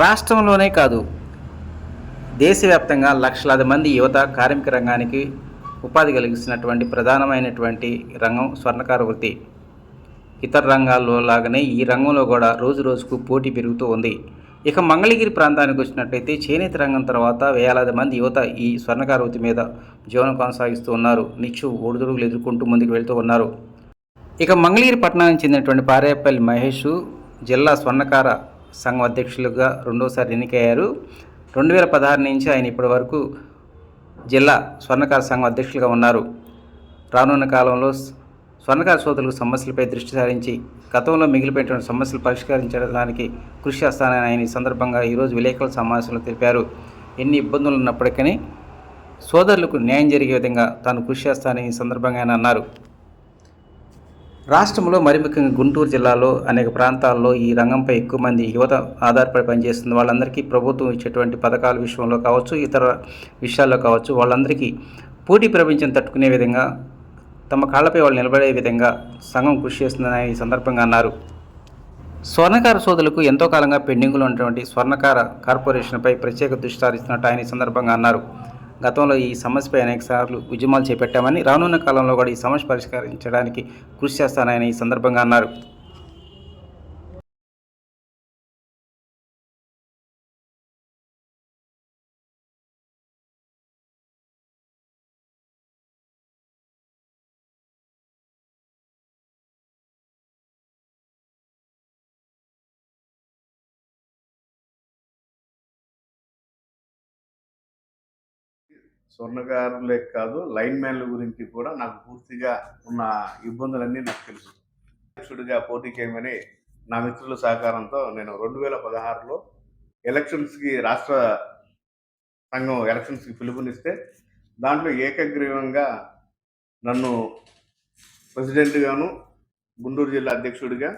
రాష్ట్రంలోనే కాదు దేశవ్యాప్తంగా లక్షలాది మంది యువత కార్మిక రంగానికి ఉపాధి కలిగిస్తున్నటువంటి ప్రధానమైనటువంటి రంగం స్వర్ణకార వృత్తి. ఇతర రంగాల్లో లాగానే ఈ రంగంలో కూడా రోజు రోజుకు పోటీ పెరుగుతూ ఉంది. ఇక మంగళగిరి ప్రాంతానికి వచ్చినట్లయితే చేనేత రంగం తర్వాత వేలాది మంది యువత ఈ స్వర్ణకార వృత్తి మీద జీవనం కొనసాగిస్తూ ఉన్నారు. నిత్యం ఒడిదుడుగులు ఎదుర్కొంటూ ముందుకు వెళ్తూ ఉన్నారు. ఇక మంగళగిరి పట్టణానికి చెందినటువంటి పారేపల్లి మహేష్ జిల్లా స్వర్ణకార సంఘం అధ్యక్షులుగా రెండోసారి ఎన్నికయ్యారు. రెండు వేల పదహారు నుంచి ఆయన ఇప్పటి వరకు జిల్లా స్వర్ణకార సంఘం అధ్యక్షులుగా ఉన్నారు. రానున్న కాలంలో స్వర్ణకార సోదరులకు సమస్యలపై దృష్టి సారించి గతంలో మిగిలిపోయినటువంటి సమస్యలు పరిష్కరించడానికి కృషి చేస్తానని ఆయన ఈ సందర్భంగా ఈరోజు విలేకరుల సమావేశంలో తెలిపారు. ఎన్ని ఇబ్బందులు ఉన్నప్పటికీ సోదరులకు న్యాయం జరిగే విధంగా తాను కృషి చేస్తానని ఈ సందర్భంగా ఆయన అన్నారు. రాష్ట్రంలో మరి ముఖ్యంగా గుంటూరు జిల్లాలో అనేక ప్రాంతాల్లో ఈ రంగంపై ఎక్కువ మంది యువత ఆధారపడి పనిచేస్తుంది వాళ్ళందరికీ ప్రభుత్వం ఇచ్చేటువంటి పథకాల విషయంలో కావచ్చు ఇతర విషయాల్లో కావచ్చు వాళ్ళందరికీ పోటీ ప్రపంచం తట్టుకునే విధంగా తమ కాళ్ళపై వాళ్ళు నిలబడే విధంగా సంఘం కృషి చేస్తుందని ఈ సందర్భంగా అన్నారు. స్వర్ణకార సోదరులకు ఎంతో కాలంగా పెండింగ్లో ఉన్నటువంటి స్వర్ణకార కార్పొరేషన్పై ప్రత్యేక దృష్టి సారిస్తున్నట్టు ఆయన ఈ సందర్భంగా అన్నారు. గతంలో ఈ సమస్యపై అనేక సార్లు ఉద్యమాలు చేపట్టామని రానున్న కాలంలో కూడా ఈ సమస్య పరిష్కరించడానికి కృషి చేస్తానని ఈ సందర్భంగా అన్నారు. స్వర్ణకారులే కాదు లైన్ మ్యాన్ల గురించి కూడా నాకు పూర్తిగా ఉన్న ఇబ్బందులన్నీ నాకు తెలుసు. అధ్యక్షుడిగా పోటీ చేయమని నా మిత్రుల సహకారంతో నేను రెండు వేల పదహారులో ఎలక్షన్స్కి రాష్ట్ర సంఘం ఎలక్షన్స్కి పిలుపునిస్తే దాంట్లో ఏకగ్రీవంగా నన్ను ప్రెసిడెంట్గాను గుంటూరు జిల్లా అధ్యక్షుడిగా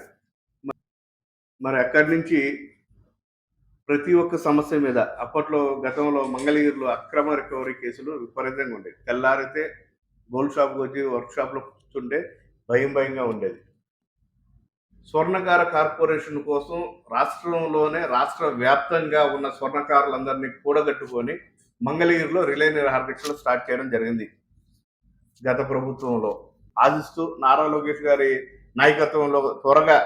మరి అక్కడి నుంచి ప్రతి ఒక్క సమస్య మీద అప్పట్లో గతంలో మంగళగిరిలో అక్రమ రికవరీ కేసులు విపరీతంగా ఉండేవి. తెల్లారితే గోల్డ్ షాప్కి వచ్చి వర్క్ షాప్లో కూర్చుంటే భయం భయంగా ఉండేది. స్వర్ణకార కార్పొరేషన్ కోసం రాష్ట్రంలోనే రాష్ట్ర వ్యాప్తంగా ఉన్న స్వర్ణకారులందరినీ కూడగట్టుకొని మంగళగిరిలో రిలే నిరాహారదీక్షలు స్టార్ట్ చేయడం జరిగింది. గత ప్రభుత్వంలో ఆశిస్తూ నారా లోకేష్ గారి నాయకత్వంలో త్వరగా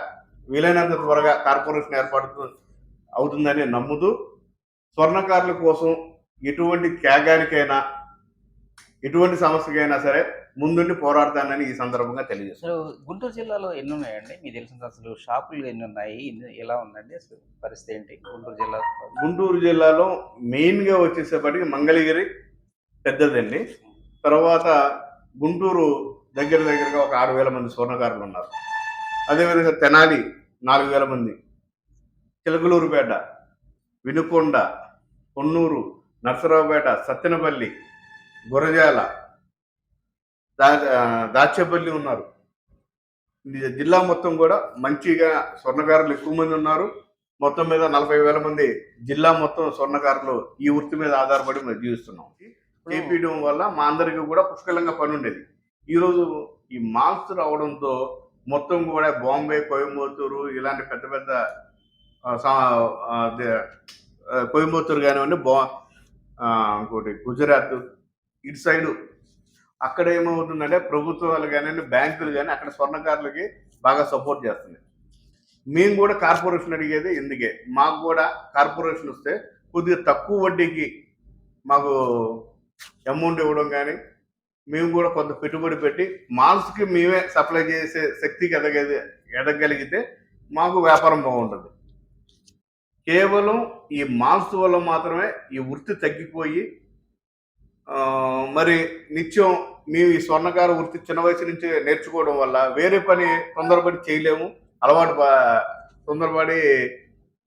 వీలైనంత త్వరగా కార్పొరేషన్ ఏర్పాటు అవుతుందని నమ్ముతూ స్వర్ణకారుల కోసం ఎటువంటి త్యాగానికైనా ఎటువంటి సమస్యకైనా సరే ముందుండి పోరాడతానని ఈ సందర్భంగా తెలియజేస్తాను అసలు గుంటూరు జిల్లాలో ఎన్ని ఉన్నాయండి మీకు తెలిసిన అసలు షాపులు ఎన్ని ఉన్నాయి ఎలా ఉందండి అసలు పరిస్థితి ఏంటి గుంటూరు జిల్లా? గుంటూరు జిల్లాలో మెయిన్గా వచ్చేసేపటికి మంగళగిరి పెద్దదండి. తర్వాత గుంటూరు దగ్గర దగ్గరగా ఒక ఆరు వేల మంది స్వర్ణకారులు ఉన్నారు. అదేవిధంగా తెనాలి నాలుగు వేల మంది. చిలకలూరుపేట వినుకొండ పొన్నూరు నర్సరావుపేట సత్తెనపల్లి గురజాల దా దాచేపల్లి ఉన్నారు. జిల్లా మొత్తం కూడా మంచిగా స్వర్ణకారులు ఎక్కువ మంది ఉన్నారు. మొత్తం మీద నలభై వేల మంది జిల్లా మొత్తం స్వర్ణకారులు ఈ వృత్తి మీద ఆధారపడి మేము జీవిస్తున్నాం. చేపించడం వల్ల మా అందరికీ కూడా పుష్కలంగా పని ఉండేది. ఈరోజు ఈ మాల్స్ రావడంతో మొత్తం కూడా బాంబే కోయంబత్తూరు ఇలాంటి పెద్ద పెద్ద కోయంబత్తూరు కానివ్వండి బా ఇంకోటి గుజరాత్ ఇటు సైడు. అక్కడ ఏమవుతుందంటే ప్రభుత్వాలు కానివ్వండి బ్యాంకులు కానీ అక్కడ స్వర్ణకారులకి బాగా సపోర్ట్ చేస్తున్నాయి మేము కూడా కార్పొరేషన్ అడిగేది ఎందుకే మాకు కూడా కార్పొరేషన్ వస్తే కొద్దిగా తక్కువ వడ్డీకి మాకు అమౌంట్ ఇవ్వడం కానీ మేము కూడా కొంత పెట్టుబడి పెట్టి మాల్స్కి మేమే సప్లై చేసే శక్తికి ఎదగేది ఎదగలిగితే మాకు వ్యాపారం బాగుంటుంది. కేవలం ఈ మాల్స్ వల్ల మాత్రమే ఈ వృత్తి తగ్గిపోయి మరి నిత్యం మేము ఈ స్వర్ణకార వృత్తి చిన్న వయసు నుంచి నేర్చుకోవడం వల్ల వేరే పని తొందరపడి చేయలేము. అలవాటు తొందరపడి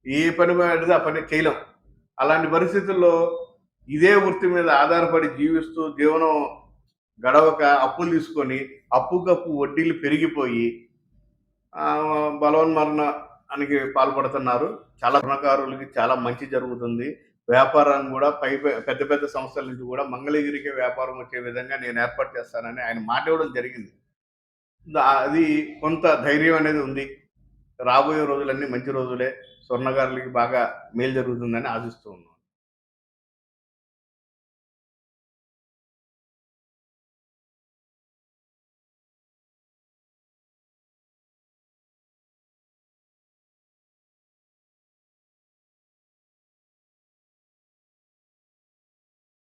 ఏ పని పడితే ఆ పని చేయలేం. అలాంటి పరిస్థితుల్లో ఇదే వృత్తి మీద ఆధారపడి జీవిస్తూ జీవనం గడవక అప్పులు తీసుకొని అప్పుకప్పు వడ్డీలు పెరిగిపోయి బలవన్మరణ బలవన్మరణానికి పాల్పడుతున్నారు. చాలా రుణకారులకి చాలా మంచి జరుగుతుంది. వ్యాపారాన్ని కూడా పై పెద్ద పెద్ద సంస్థల నుంచి కూడా మంగళగిరికి వ్యాపారం వచ్చే విధంగా నేను ఏర్పాటు చేస్తానని ఆయన మాట ఇవ్వడం జరిగింది. అది కొంత ధైర్యం అనేది ఉంది. రాబోయే రోజులన్నీ మంచి రోజులే. స్వర్ణకారులకి బాగా మేలు జరుగుతుందని ఆశిస్తూ ఉన్నాం.